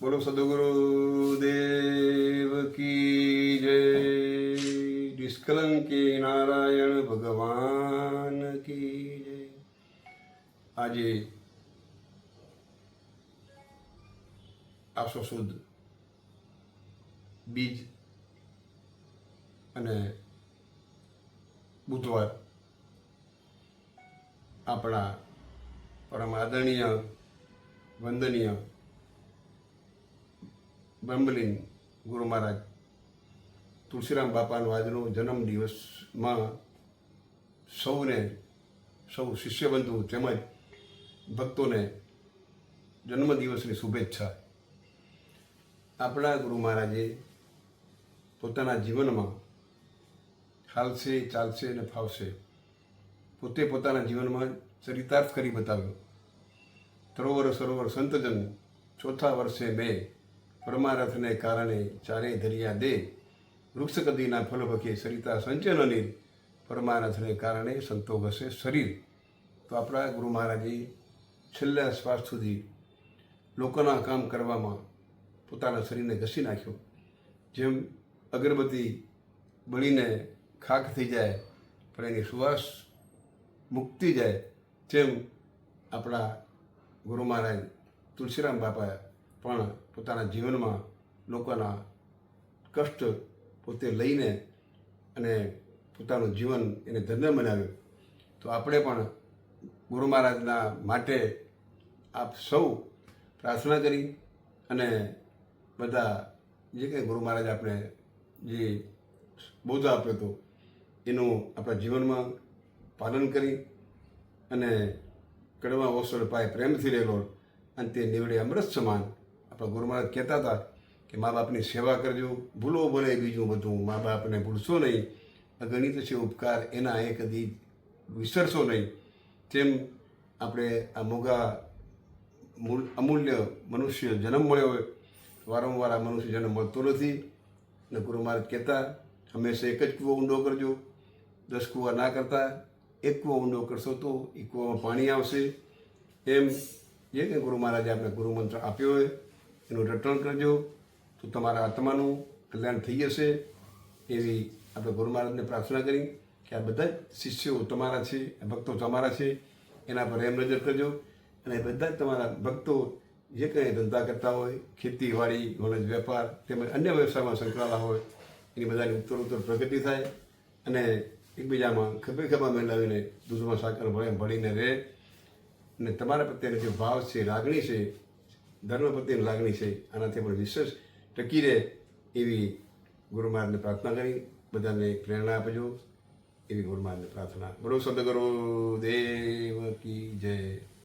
બોલો સદગુરુ દેવ કી જય. નિષ્કલંકી નારાયણ ભગવાન કી જય. આજે આસો સુદ બીજ અને બુધવાર આપણા પરમ આદરણીય, વંદનીય બ્રહ્મલીન ગુરુ મહારાજ. તુલસીરામ બાપાનો આજનો જન્મ દિવસમાં સૌને, સૌ શિષ્યબંધુ તેમજ ભક્તોને જન્મદિવસની શુભેચ્છા. આપણા ગુરુ મહારાજે પોતાના જીવનમાં હાલશે, ચાલશે અને ફાવશે. પોતે પોતાના જીવનમાં ચરિતાર્થ કરી બતાવ્યો. સરોવર સરોવર સંતજન ચોથા વર્ષે મેં પરમારથને કારણે ચારે ધરિયા દે વૃક્ષ કદીના ફલ ભખે સરિતા સંચનની પરમારથને કારણે સંતો ઘસે શરીર. તો આપણા ગુરુ મહારાજે છેલ્લા શ્વાસ સુધી લોકોના કામ કરવામાં પોતાના શરીરને ઘસી નાખ્યો. જેમ અગરબત્તી બળીને ખાખ થઈ જાય, પણ એની સુવાસ મુક્તિ જાય, તેમ આપણા ગુરુ મહારાજ તુલસીરામ બાપા પણ પોતાના જીવનમાં લોકોના કષ્ટ પોતે લઈને અને પોતાનું જીવન એને ધન્ય બનાવ્યું. તો આપણે પણ ગુરુ મહારાજના માટે આપ સૌ પ્રાર્થના કરી અને બધા જે કંઈ ગુરુ મહારાજ આપણે જે બોધ આપ્યો હતો, એનું આપણા જીવનમાં પાલન કરી અને કડવા ઓસર પાય પ્રેમથી રહેલો અને તે નીવડે અમૃત સમાન આપણા ગુરુ મહારાજ કહેતા હતા કે મા બાપની સેવા કરજો, ભૂલો ભલે બીજું બધું, મા બાપને ભૂલશો નહીં, અગણિત છે ઉપકાર, એના એ કદી વિસરશો નહીં. તેમ આપણે આ મોગા મૂળ, અમૂલ્ય મનુષ્ય જન્મ મળ્યો હોય, વારંવાર આ મનુષ્ય જન્મ મળતો નથી. અને ગુરુ મહારાજ કહેતા, હંમેશા એક જ કૂવો ઊંડો કરજો. દસ કૂવા ના કરતા, એક કૂવો ઊંડો કરશો તો એ કૂવામાં પાણી આવશે. એમ જે કંઈ ગુરુ મહારાજે આપણે ગુરુ મંત્ર આપ્યો હોય એનું રટણ કરજો. તો તમારા આત્માનું કલ્યાણ થઈ જશે. એવી આપણે ગુરુ મહારાજને પ્રાર્થના કરી કે આ બધા જ શિષ્યો તમારા છે ભક્તો તમારા છે, એના પર એમ નજર કરજો. અને બધા જ તમારા ભક્તો જે કંઈ ધંધા કરતા હોય, ખેતીવાડી વણજ વેપાર, તેમજ અન્ય વ્યવસાયમાં સંકળાયેલા હોય, એની બધાની ઉત્તર ઉત્તર પ્રગતિ થાય અને એકબીજામાં ખભે ખભા મેળવીને દૂધમાં સાકર ભળે ભળીને રહે. અને તમારા પ્રત્યેનો જે ભાવ છે, લાગણી છે ધર્મ પ્રત્યેની લાગણી છે, આનાથી પણ વિશેષ ટકી રહે એવી ગુરુ મહારાજને પ્રાર્થના કરી, બધાને પ્રેરણા આપજો, એવી ગુરુ મહારાજને પ્રાર્થના. બોલો સદગુરુ દેવ કી જય.